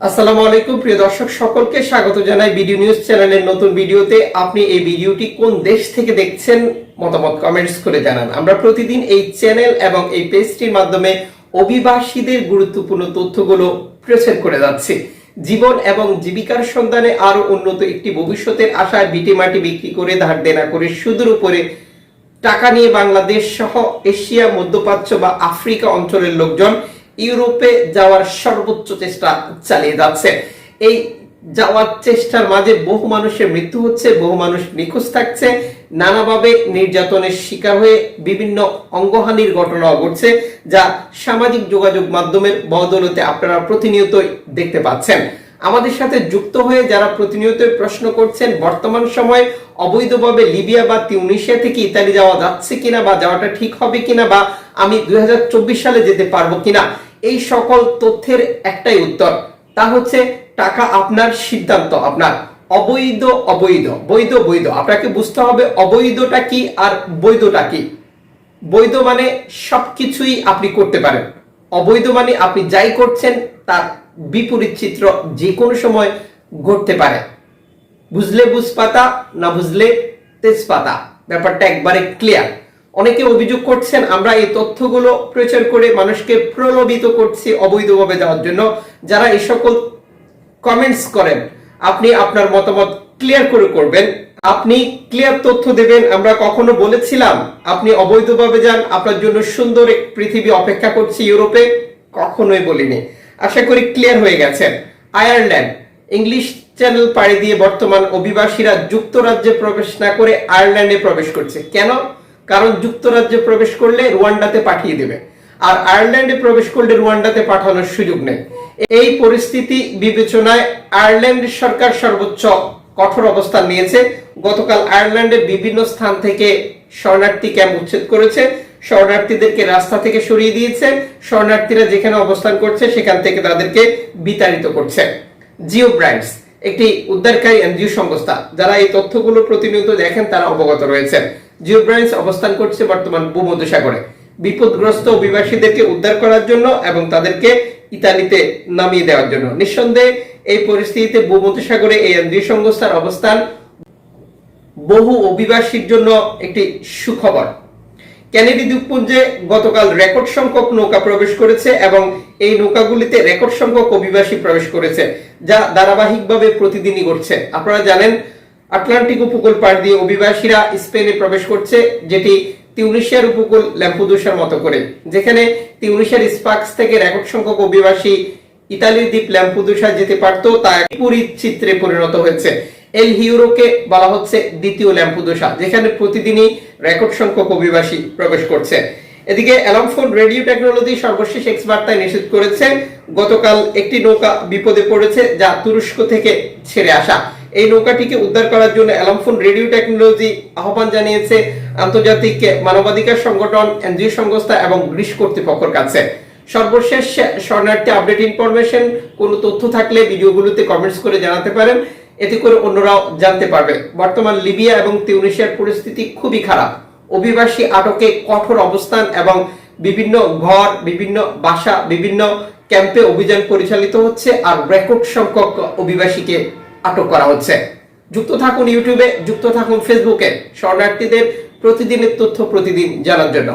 আসসালামু আলাইকুম, প্রিয় দর্শক, সকলকে স্বাগত জানাই ভিডিও নিউজ চ্যানেলের নতুন ভিডিওতে। আপনি এই ভিডিওটি কোন দেশ থেকে দেখছেন মতামত কমেন্টস করে জানান। আমরা প্রতিদিন এই চ্যানেল এবং এই পেজটির মাধ্যমে অভিবাসীদের গুরুত্বপূর্ণ তথ্যগুলো প্রচার করে যাচ্ছি। জীবন এবং জীবিকার সন্ধানে আরও উন্নত একটি ভবিষ্যতের আশায় বিটি মাটি বিক্রি করে ধার দেনা করে সুদূর উপরে টাকা নিয়ে বাংলাদেশ সহ এশিয়া মধ্যপ্রাচ্য বা আফ্রিকা অঞ্চলের লোকজন ইউরোপে যাওয়ার সর্বোচ্চ চেষ্টা চালিয়ে যাচ্ছে। এই যাওয়ার চেষ্টার মাঝে বহু মানুষের মৃত্যু হচ্ছে, বহু মানুষ নিখোঁজ থাকছে। নানাভাবে নির্যাতনের শিকার হয়ে বিভিন্ন অঙ্গহানির ঘটনা ঘটছে, যা সামাজিক যোগাযোগ মাধ্যমের বদলতে আপনারা প্রতিনিয়তই দেখতে পাচ্ছেন। আমাদের সাথে যুক্ত হয়ে যারা প্রতিনিয়ত প্রশ্ন করছেন, বর্তমান সময়ে অবৈধভাবে লিবিয়া বা তিউনিশিয়া থেকে ইতালি যাওয়া যাচ্ছে কিনা বা যাওয়াটা ঠিক হবে কিনা বা আমি দুই হাজার চব্বিশ সালে যেতে পারব কিনা এই সকল তথ্যের একটাই উত্তর। তা হচ্ছে টাকা আপনার সিদ্ধান্ত, আপনার অবৈধ অবৈধ, বৈধ বৈধ। আপনাকে বুঝতে হবে অবৈধটা কি আর বৈধটা কি। বৈধ মানে সবকিছুই আপনি করতে পারেন। অবৈধ মানে আপনি যাই করছেন তার বিপরীত চিত্র যে কোনো সময় ঘটতে পারে। বুঝলে বুঝপাতা, না বুঝলে তেজপাতা? ব্যাপারটা একবারে ক্লিয়ার অনেকে অভিযোগ করছেন, আমরা এই তথ্যগুলো প্রচার করে মানুষকে প্রলোভিত করছি অবৈধভাবে যাওয়ার জন্য। যারা এই সকল কমেন্টস করেন, আপনি আপনার মতামত ক্লিয়ার করে করবেন। আপনি ক্লিয়ার তথ্য দেবেন, আমরা কখনো বলেছিলাম, আপনি অবৈধভাবে যান, আপনার জন্য সুন্দর এক পৃথিবী অপেক্ষা করছে ইউরোপে, কখনোই বলিনি। আশা করি ক্লিয়ার হয়ে গেছেন। আয়ারল্যান্ড, ইংলিশ চ্যানেল পাড়ি দিয়ে বর্তমান অভিবাসীরা যুক্তরাজ্যে প্রবেশ না করে আয়ারল্যান্ডে প্রবেশ করছে। কেন? কারণ যুক্তরাজ্যে প্রবেশ করলে রুয়ান্ডাতে পাঠিয়ে দেবে। আর আয়ারল্যান্ডে প্রবেশ করলে রুয়ান্ডাতে পাঠানোর সুযোগ নেই। এই পরিস্থিতি বিবেচনায় আয়ারল্যান্ড সরকার সর্বোচ্চ কঠোর অবস্থান নিয়েছে। গতকাল আয়ারল্যান্ডের বিভিন্ন স্থান থেকে শরণার্থী ক্যাম্প উচ্ছেদ করেছে। শরণার্থীদেরকে রাস্তা থেকে সরিয়ে দিয়েছে। শরণার্থীরা যেখানে অবস্থান করছে, সেখান থেকে তাদেরকে বিতাড়িত করছে। জিও ব্র্যান্ডস একটি উদ্ধারকারী এনজিও সংস্থা, যারা এই তথ্যগুলো প্রতিনিয়ত দেখেন, তারা অবগত রয়েছেন। জিও ব্র্যান্ডস অবস্থান করছে বর্তমান ভূমধ্যসাগরে। বিপদগ্রস্ত অভিবাসীদেরকে উদ্ধার করার জন্য এবং তাদেরকে ইতালিতে নামিয়ে দেওয়ার জন্য। নিঃসন্দেহে, এই পরিস্থিতিতে ভূমধ্যসাগরে এই এনজিও সংস্থার অবস্থান বহু অভিবাসীর জন্য একটি সুখবর। ক্যানেডি দ্বীপপুঞ্জে গতকাল রেকর্ড সংখ্যক নৌকা প্রবেশ করেছে এবং এই নৌকাগুলিতে রেকর্ড সংখ্যক অভিবাসী প্রবেশ করেছে, যা ধারাবাহিকভাবে প্রতিদিনই ঘটছে। আপনারা জানেন আটলান্টিক উপকূল পাড় দিয়ে অভিবাসীরা স্পেনে প্রবেশ করছে, যেটি তিউনিশিয়ার উপকূল ল্যাম্পুদুসার মতো করে। যেখানে তিউনিশিয়ার স্পাক্স থেকে রেকর্ড সংখ্যক অভিবাসী ইতালির দ্বীপ ল্যাম্পুদুসা যেতে পারত, তা বিপরীত চিত্রে পরিণত হয়েছে। এল হিউরোকে বলা হচ্ছে দ্বিতীয় ল্যাম্পুদোসা, যেখানে প্রতিদিনই রেকর্ড সংখ্যক অভিবাসী প্রবেশ করছে। এদিকে অ্যালামফোন রেডিও টেকনোলজি সর্বশেষ এক্স বার্তায় নিষেধ করেছে, গতকাল একটি নৌকা বিপদে পড়েছে যা তুরস্ক থেকে ছেড়ে আসা। এই নৌকাটিকে উদ্ধার করার জন্য অ্যালামফোন রেডিও টেকনোলজি আহ্বান জানিয়েছে আন্তর্জাতিক মানবাধিকার সংগঠন, এনজিও সংস্থা এবং গ্রিস কর্তৃপক্ষের কাছে। সর্বশেষ শরণার্থী আপডেট ইনফরমেশন, কোনো তথ্য থাকলে ভিডিওগুলোতে কমেন্টস করে জানাতে পারেন। এতে করে অন্যরাও জানতে পারবে। বর্তমান লিবিয়া এবং তিউনিশিয়ার পরিস্থিতি খুবই খারাপ। অভিবাসী আটকে কঠোর অবস্থান এবং বিভিন্ন ঘর, বিভিন্ন বাসা, বিভিন্ন ক্যাম্পে অভিযান পরিচালিত হচ্ছে আর রেকর্ড সংখ্যক অভিবাসীকে আটক করা হচ্ছে। যুক্ত থাকুন ইউটিউবে, যুক্ত থাকুন ফেসবুকে। শরণার্থীদের প্রতিদিনের তথ্য প্রতিদিন জানার জন্য।